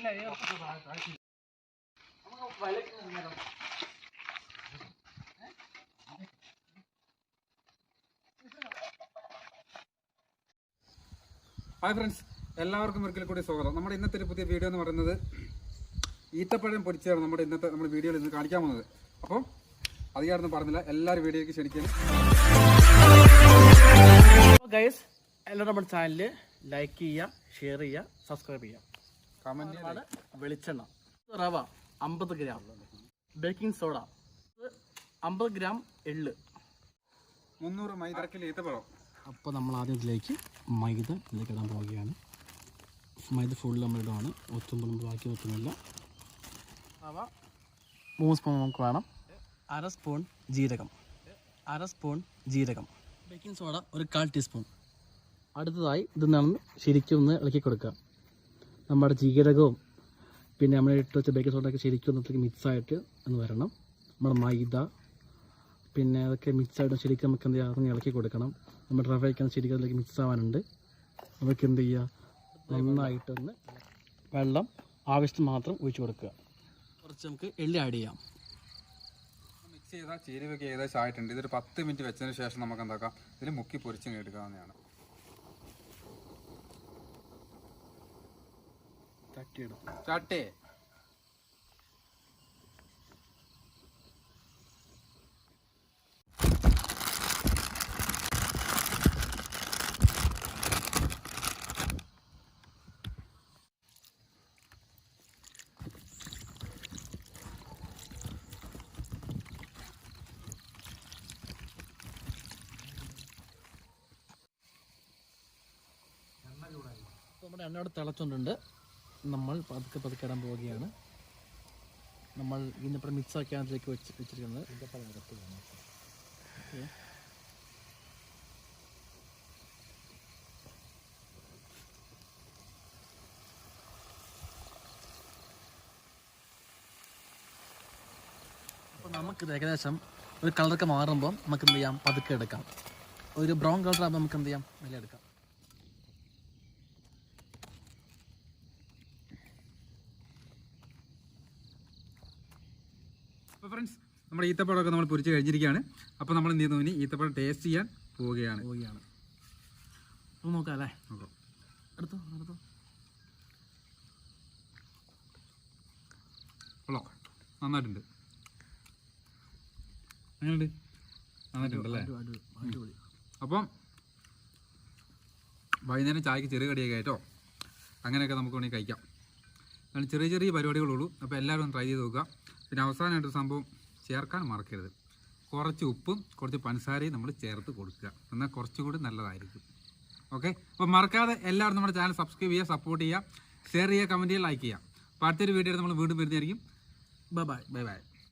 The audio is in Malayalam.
ഹായ് ഫ്രണ്ട്സ് എല്ലാവർക്കും ഒരിക്കൽ കൂടി സ്വാഗതം. നമ്മുടെ ഇന്നത്തെ ഒരു പുതിയ വീഡിയോ എന്ന് പറയുന്നത് ഈത്തപ്പഴം പൊരിച്ചാണ് നമ്മുടെ ഇന്നത്തെ നമ്മുടെ വീഡിയോയിൽ ഇന്ന് കാണിക്കാൻ പോകുന്നത്. അപ്പോൾ അധികാരൊന്നും പറഞ്ഞില്ല. എല്ലാവരും വീഡിയോയ്ക്ക് ക്ഷണിക്കാൻ ഗൈസ് എല്ലാവരും നമ്മുടെ ചാനൽ ലൈക്ക് ചെയ്യുക ഷെയർ ചെയ്യുക സബ്സ്ക്രൈബ് ചെയ്യുക. വെളിച്ചെണ്ണ. റവ അമ്പത് ഗ്രാം. ബേക്കിംഗ് സോഡ അമ്പത് ഗ്രാം എള്ള്. മുന്നൂറ് മൈദക്കിൽ ഈത്തപ്പഴം അപ്പോൾ നമ്മൾ ആദ്യം ഇതിലേക്ക് മൈദ ഇതിലേക്ക് ഇടാൻ പോവുകയാണ്. മൈദ ഫുൾ നമ്മൾ ഇടുവാണ്. ഒത്തുമ്പോൾ നമ്മൾ ബാക്കി വെക്കുന്നില്ല. റവ മൂന്ന് സ്പൂൺ നമുക്ക് വേണം. അര സ്പൂൺ ജീരകം. അര സ്പൂൺ ജീരകം. ബേക്കിംഗ് സോഡ ഒരു കാൽ ടീസ്പൂൺ. അടുത്തതായി ഇത് നമ്മൾ ശരിക്കും ഒന്ന് ഇളക്കി കൊടുക്കുക. നമ്മുടെ ജീരകവും പിന്നെ നമ്മൾ ഇട്ട് വെച്ച ബേക്കിംഗ് സോഡൊക്കെ ശരിക്കും ഒന്നത്തേക്ക് മിക്സായിട്ട് ഒന്ന് വരണം. നമ്മുടെ മൈദ പിന്നെ അതൊക്കെ മിക്സായിട്ട് ശരിക്കും നമുക്ക് എന്ത് അതൊന്ന് ഇളക്കി കൊടുക്കണം. നമ്മുടെ റവയൊക്കെ ശരിക്കും അതിലേക്ക് മിക്സ് ആവാനുണ്ട്. നമുക്ക് എന്ത് ചെയ്യുക നന്നായിട്ടൊന്ന് വെള്ളം ആവശ്യത്തിന് മാത്രം ഒഴിച്ചു കൊടുക്കുക. കുറച്ച് നമുക്ക് എള്ളി ആഡ് ചെയ്യാം. മിക്സ് ചെയ്താൽ ചേരുവൊക്കെ ഏകദേശം ആയിട്ടുണ്ട്. ഇതൊരു പത്ത് മിനിറ്റ് വെച്ചതിന് ശേഷം നമുക്ക് എന്താക്കാം? ഇതിൽ മുക്കി പൊരിച്ചു എടുക്കാവുന്നതാണ്. ചാട്ടേ. അപ്പോൾ നമ്മുടെ എണ്ണ അവിടെ തിളച്ചുകൊണ്ടുണ്ട് നമ്മൾ പതുക്കെ പതുക്കെ ഇടാൻ പോവുകയാണ്. നമ്മൾ ഇതിനിപ്പോൾ മിക്സ് ആക്കിയാണ് അതിലേക്ക് വെച്ച് വെച്ചിരിക്കുന്നത്. അപ്പോൾ നമുക്കിത് ഏകദേശം ഒരു കളറൊക്കെ മാറുമ്പോൾ നമുക്ക് എന്ത് ചെയ്യാം? പതുക്കെ എടുക്കാം. ഒരു ബ്രൗൺ കളർ ആകുമ്പോൾ നമുക്ക് എന്ത് ചെയ്യാം? വില എടുക്കാം. അപ്പോൾ ഫ്രണ്ട്സ് നമ്മുടെ ഈത്തപ്പഴമൊക്കെ നമ്മൾ പൊരിച്ച് കഴിഞ്ഞിരിക്കുകയാണ് അപ്പോൾ നമ്മൾ എന്ത് ചെയ്യുന്നു? ഇനി ഈത്തപ്പഴം ടേസ്റ്റ് ചെയ്യാൻ പോവുകയാണ്. പോവുകയാണ്. അപ്പോൾ നോക്കാം അല്ലേ? നോക്കാം. എടുത്തോ എടുത്തോ കൊള്ളാം നന്നായിട്ടുണ്ട്. അങ്ങനെയുണ്ട് നന്നായിട്ടുണ്ടല്ലേ അപ്പം വൈകുന്നേരം ചായക്ക് ചെറിയ കടിയൊക്കെ ആയിട്ടോ? അങ്ങനെയൊക്കെ നമുക്ക് വേണമെങ്കിൽ കഴിക്കാം. ചെറിയ ചെറിയ പരിപാടികളുള്ളൂ അപ്പോൾ എല്ലാവരും ഒന്ന് ട്രൈ ചെയ്ത് നോക്കുക. പിന്നെ അവസാനമായിട്ട് സംഭവം ചേർക്കാൻ മറക്കരുത്. കുറച്ച് ഉപ്പും കുറച്ച് പഞ്ചസാരയും നമ്മൾ ചേർത്ത് കൊടുക്കുക. എന്നാൽ കുറച്ചുകൂടി നല്ലതായിരിക്കും. ഓക്കെ അപ്പോൾ മറക്കാതെ എല്ലാവരും നമ്മുടെ ചാനൽ സബ്സ്ക്രൈബ് ചെയ്യുക സപ്പോർട്ട് ചെയ്യുക ഷെയർ ചെയ്യുക കമന്റ് ചെയ്യുക ലൈക്ക് ചെയ്യുക. അപ്പോൾ അടുത്തൊരു വീഡിയോ നമ്മൾ വീണ്ടും വരുന്നതായിരിക്കും. Bye bye bye bye